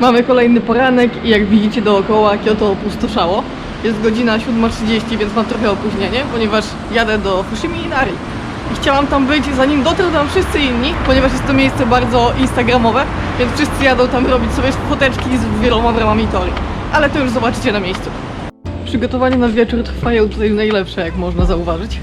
Mamy kolejny poranek i jak widzicie dookoła Kyoto opustoszało. Jest godzina 7.30, więc mam trochę opóźnienie, ponieważ jadę do Fushimi Inari. I chciałam tam być zanim dotrą tam wszyscy inni, ponieważ jest to miejsce bardzo instagramowe, więc wszyscy jadą tam robić sobie foteczki z wieloma bramami tory. Ale to już zobaczycie na miejscu. Przygotowania na wieczór trwają tutaj najlepsze, jak można zauważyć.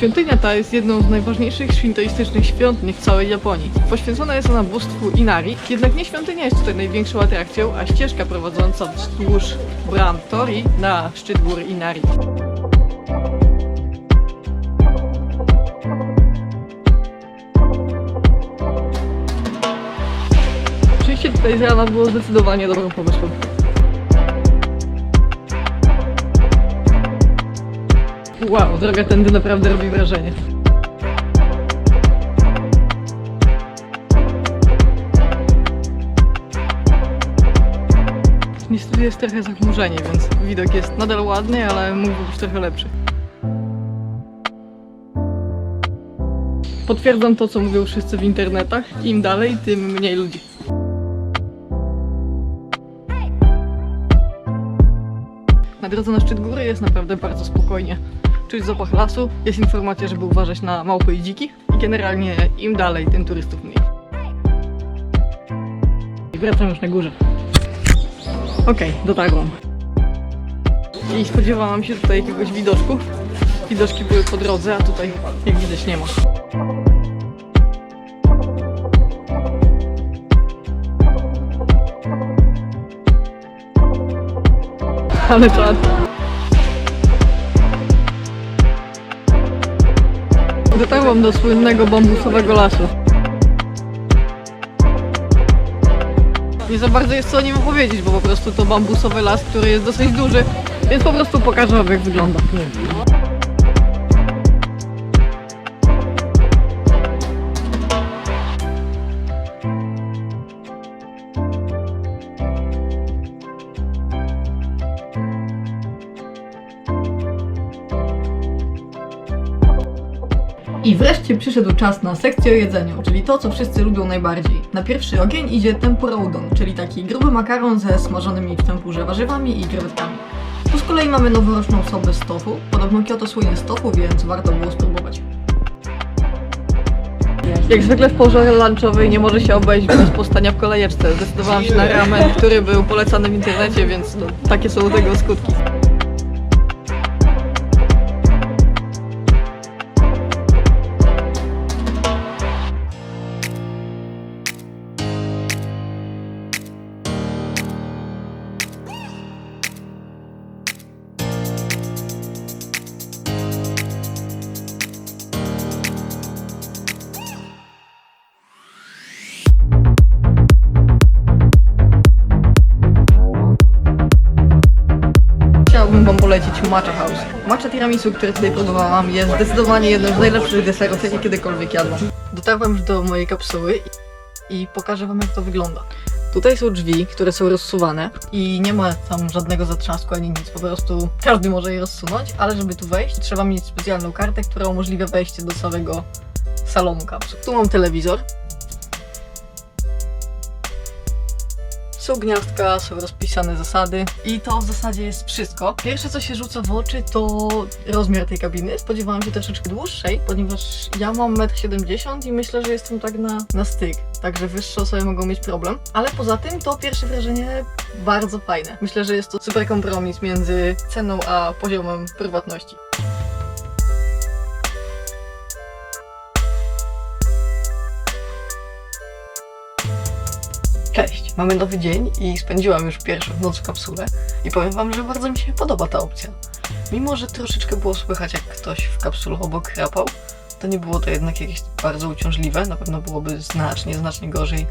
Świątynia ta jest jedną z najważniejszych shintoistycznych świątyń w całej Japonii. Poświęcona jest ona bóstwu Inari, jednak nie świątynia jest tutaj największą atrakcją, a ścieżka prowadząca wzdłuż bram Tori na szczyt góry Inari. Przyjście tutaj z rana było zdecydowanie dobrym pomysłem. Wow, droga tędy naprawdę robi wrażenie. Niestety jest trochę zachmurzenie, więc widok jest nadal ładny, ale mógłby być trochę lepszy. Potwierdzam to, co mówią wszyscy w internetach. Im dalej, tym mniej ludzi. Na drodze na szczyt góry jest naprawdę bardzo spokojnie. Czuć zapach lasu, jest informacja, żeby uważać na małpy i dziki i generalnie im dalej, tym turystów mniej. I wracam już na górze. Okej, dotarłam. I spodziewałam się tutaj jakiegoś widoczku. Widoczki były po drodze, a tutaj jak widać nie ma. Czad. Dotarłam do słynnego bambusowego lasu. Nie za bardzo jest co o nim opowiedzieć, bo po prostu to bambusowy las, który jest dosyć duży, więc po prostu pokażę wam jak wygląda. Wreszcie przyszedł czas na sekcję o jedzeniu, czyli to, co wszyscy lubią najbardziej. Na pierwszy ogień idzie tempura udon, czyli taki gruby makaron ze smażonymi w tempurze warzywami i krewetkami. Tu z kolei mamy noworoczną sobę z tofu. Podobno Kyoto słynie z tofu, więc warto było spróbować. Jak zwykle w porze lunchowej nie może się obejść bez postania w kolejeczce. Zdecydowałam się na ramen, który był polecany w internecie, więc takie są tego skutki. Matcha House. Matcha tiramisu, które tutaj próbowałam, jest zdecydowanie jednym z najlepszych deserów, jakie kiedykolwiek jadłam. Dotarłam już do mojej kapsuły i pokażę wam, jak to wygląda. Tutaj są drzwi, które są rozsuwane i nie ma tam żadnego zatrzasku ani nic, po prostu każdy może je rozsunąć, ale żeby tu wejść, trzeba mieć specjalną kartę, która umożliwia wejście do całego salonu kapsuł. Tu mam telewizor, Są gniazdka, są rozpisane zasady i to w zasadzie jest wszystko. Pierwsze co się rzuca w oczy to rozmiar tej kabiny. Spodziewałam się troszeczkę dłuższej, ponieważ ja mam 1,70 m i myślę, że jestem tak na, na styk. Także wyższe osoby mogą mieć problem. Ale poza tym to pierwsze wrażenie bardzo fajne. Myślę, że jest to super kompromis między ceną a poziomem prywatności. Mamy nowy dzień i spędziłam już pierwszą noc w kapsule i powiem wam, że bardzo mi się podoba ta opcja. Mimo, że troszeczkę było słychać jak ktoś w kapsule obok chrapał, to nie było to jednak jakieś bardzo uciążliwe, na pewno byłoby znacznie, znacznie gorzej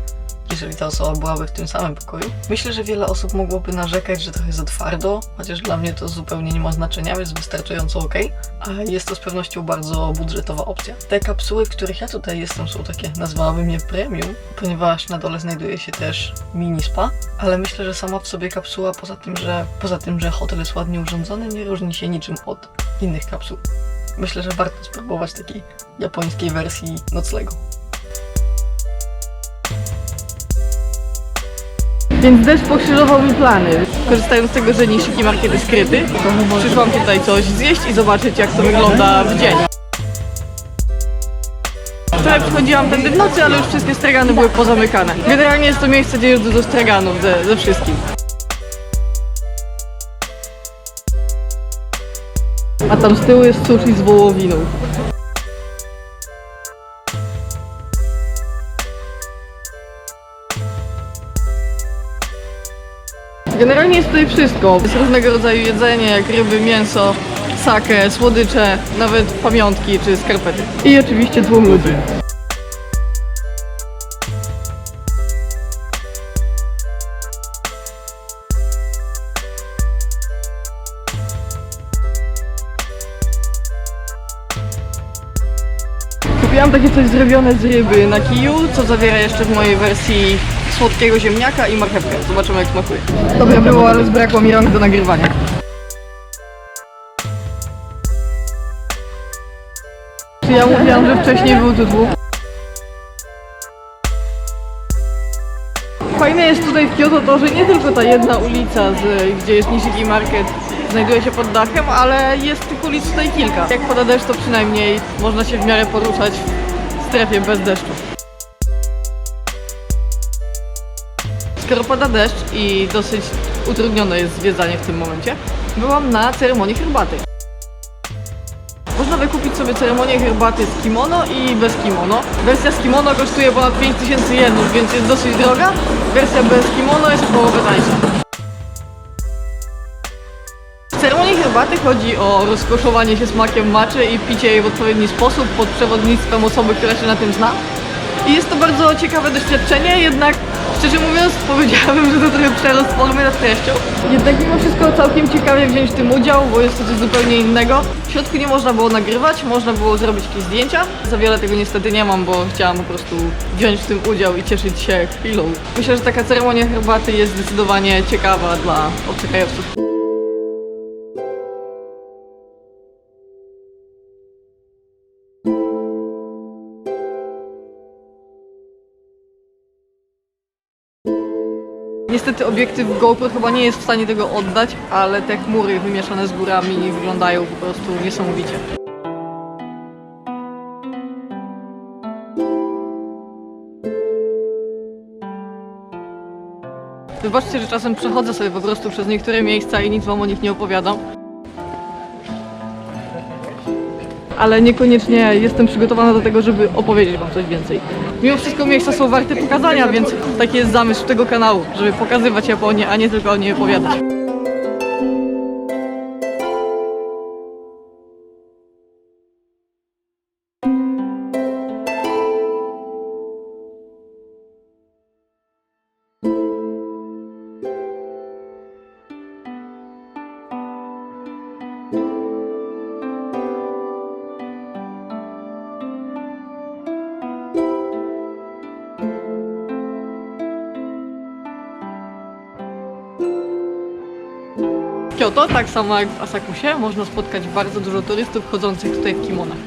jeżeli ta osoba byłaby w tym samym pokoju. Myślę, że wiele osób mogłoby narzekać, że trochę za twardo, chociaż dla mnie to zupełnie nie ma znaczenia, jest wystarczająco ok. A jest to z pewnością bardzo budżetowa opcja. Te kapsuły, w których ja tutaj jestem, są takie, nazwałabym je premium, ponieważ na dole znajduje się też mini spa, ale myślę, że sama w sobie kapsuła, poza tym, że, poza tym, że hotel jest ładnie urządzony, nie różni się niczym od innych kapsuł. Myślę, że warto spróbować takiej japońskiej wersji noclegu. Więc deszcz pokrzyżował mi plany. Korzystając z tego, że Nishiki Market jest skryty, przyszłam tutaj coś zjeść i zobaczyć jak to wygląda w dzień. Wczoraj przychodziłam tędy w nocy, ale już wszystkie stragany były pozamykane. Generalnie jest to miejsce, gdzie jest dużo straganów ze, ze wszystkim. A tam z tyłu jest sushi z wołowiną. Generalnie jest tutaj wszystko. Jest różnego rodzaju jedzenie, jak ryby, mięso, sake, słodycze, nawet pamiątki czy skarpety. I oczywiście tłum ludzi. Kupiłam takie coś zrobione z ryby na kiju, co zawiera jeszcze w mojej wersji słodkiego ziemniaka i marchewkę. Zobaczymy jak smakuje. Dobre było, ale zbrakło mi rąk do nagrywania. Czy ja mówiłam, że wcześniej był tu dwóch? Fajne jest tutaj w Kyoto to, że nie tylko ta jedna ulica, z, gdzie jest Nishiki Market, znajduje się pod dachem, ale jest tych ulic tutaj kilka. Jak pada deszcz, to przynajmniej można się w miarę poruszać w strefie bez deszczu. Skoro pada deszcz i dosyć utrudnione jest zwiedzanie w tym momencie, byłam na ceremonii herbaty. Można wykupić sobie ceremonię herbaty z kimono i bez kimono. Wersja z kimono kosztuje ponad 5000 jenów, więc jest dosyć droga. Wersja bez kimono jest połowę tańsza. W ceremonii herbaty chodzi o rozkoszowanie się smakiem maczy i picie jej w odpowiedni sposób pod przewodnictwem osoby, która się na tym zna. I jest to bardzo ciekawe doświadczenie, jednak szczerze mówiąc powiedziałabym, że to trochę przerost formy nad treścią. Jednak mimo wszystko całkiem ciekawie wziąć w tym udział, bo jest to coś zupełnie innego. W środku nie można było nagrywać, można było zrobić jakieś zdjęcia. Za wiele tego niestety nie mam, bo chciałam po prostu wziąć w tym udział i cieszyć się chwilą. Myślę, że taka ceremonia herbaty jest zdecydowanie ciekawa dla obcokrajowców. Niestety obiektyw GoPro chyba nie jest w stanie tego oddać, ale te chmury wymieszane z górami wyglądają po prostu niesamowicie. Wybaczcie, że czasem przechodzę sobie po prostu przez niektóre miejsca i nic wam o nich nie opowiadam. Ale niekoniecznie jestem przygotowana do tego, żeby opowiedzieć wam coś więcej. Mimo wszystko miejsca są warte pokazania, więc taki jest zamysł tego kanału, żeby pokazywać Japonię, a nie tylko o niej opowiadać. Kyoto, tak samo jak w Asakusie, można spotkać bardzo dużo turystów chodzących tutaj w kimonach.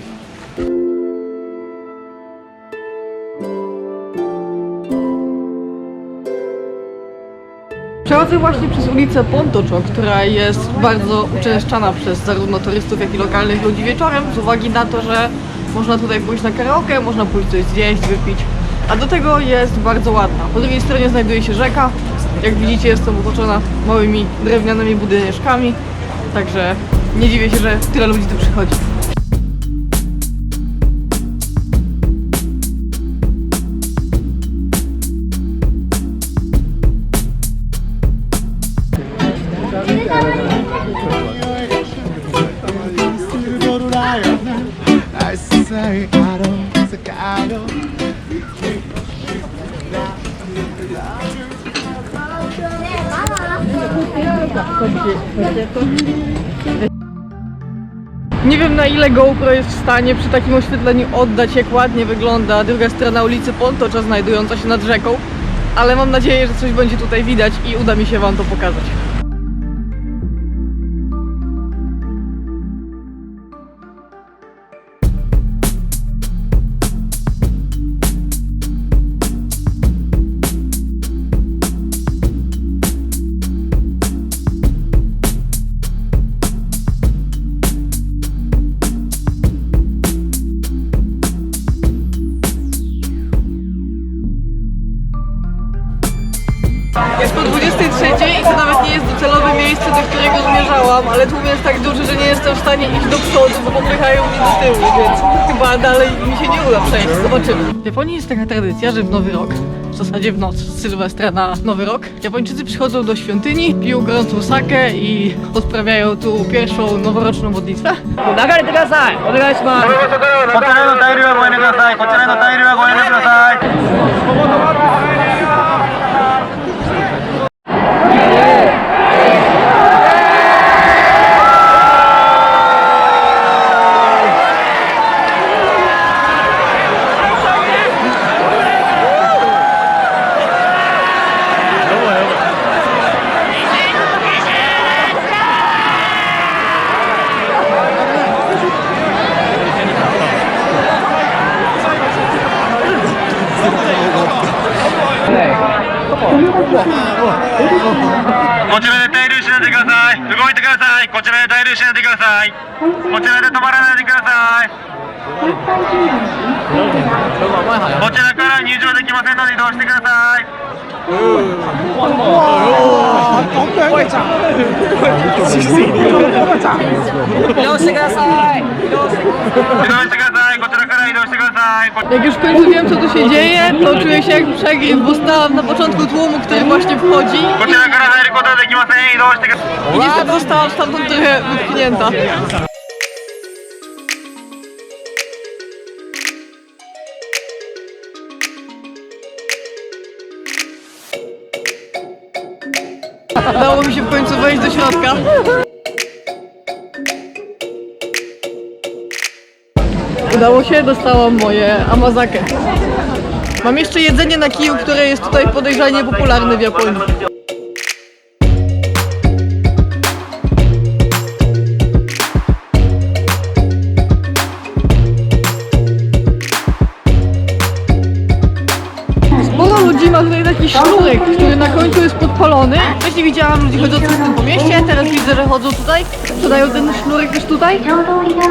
Przechodzę właśnie przez ulicę Pontocho, która jest bardzo uczęszczana przez zarówno turystów, jak i lokalnych ludzi wieczorem, z uwagi na to, że można tutaj pójść na karaoke, można pójść coś zjeść, wypić, a do tego jest bardzo ładna. Po drugiej stronie znajduje się rzeka, jak widzicie jest to otoczona małymi drewnianymi budyneczkami, także nie dziwię się, że tyle ludzi tu przychodzi. Nie wiem na ile GoPro jest w stanie przy takim oświetleniu oddać jak ładnie wygląda druga strona ulicy Pontocza znajdująca się nad rzeką, ale mam nadzieję, że coś będzie tutaj widać i uda mi się wam to pokazać. 23 i to nawet nie jest docelowe miejsce, do którego zmierzałam, ale tłum jest tak duży, że nie jestem w stanie iść do przodu, bo popychają mnie do tyłu, więc chyba dalej mi się nie uda przejść. Zobaczymy. W Japonii jest taka tradycja, że w Nowy Rok, w zasadzie w noc z Sylwestra na Nowy Rok, Japończycy przychodzą do świątyni, piją gorącą sakę i odprawiają tu pierwszą noworoczną modlitwę. 流れてくださいお願いしますこちらのタイルはご遠慮ください。こちらのタイルはご遠慮ください。 こちらで滞留しないでください。動いてください。こちらで滞留しないでください。こちらで止まらないでください。こちらから入場できませんので移動してください。移動してください Jak już w końcu wiem, co tu się dzieje, to czuję się jak przegryw, bo stałam na początku tłumu, który właśnie wchodzi. I niestety zostałam stamtąd trochę wypchnięta. Udało mi się w końcu wejść do środka. Udało się, dostałam moje amazake. Mam jeszcze jedzenie na kiju, które jest tutaj podejrzanie popularne w Japonii. Taki sznurek, który na końcu jest podpalony. Wcześniej widziałam ludzi chodzących z tym po mieście, teraz widzę, że chodzą tutaj. Podają ten sznurek też tutaj,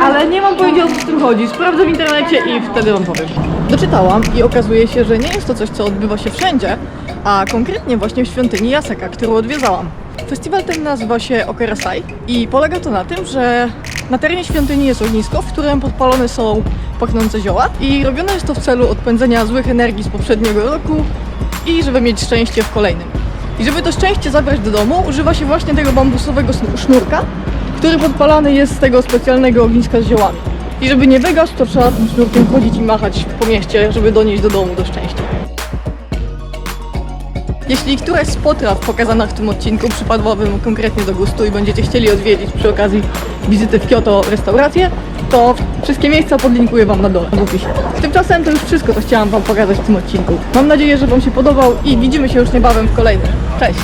ale nie mam pojęcia o co z tym chodzi. Sprawdzę w internecie i wtedy wam powiem. Doczytałam i okazuje się, że nie jest to coś, co odbywa się wszędzie, a konkretnie właśnie w świątyni Jaseka, którą odwiedzałam. Festiwal ten nazywa się Okarasai i polega to na tym, że na terenie świątyni jest ognisko, w którym podpalone są pachnące zioła i robione jest to w celu odpędzenia złych energii z poprzedniego roku i żeby mieć szczęście w kolejnym. I żeby to szczęście zabrać do domu, używa się właśnie tego bambusowego sznurka, który podpalany jest z tego specjalnego ogniska z ziołami. I żeby nie wygasł, to trzeba tym sznurkiem chodzić i machać po mieście, żeby donieść do domu do szczęścia. Jeśli któraś z potraw pokazanych w tym odcinku przypadła Wam konkretnie do gustu i będziecie chcieli odwiedzić przy okazji wizyty w Kyoto restaurację, to wszystkie miejsca podlinkuję Wam na dole w opisie. Tymczasem to już wszystko, co chciałam Wam pokazać w tym odcinku. Mam nadzieję, że Wam się podobał i widzimy się już niebawem w kolejnym. Cześć!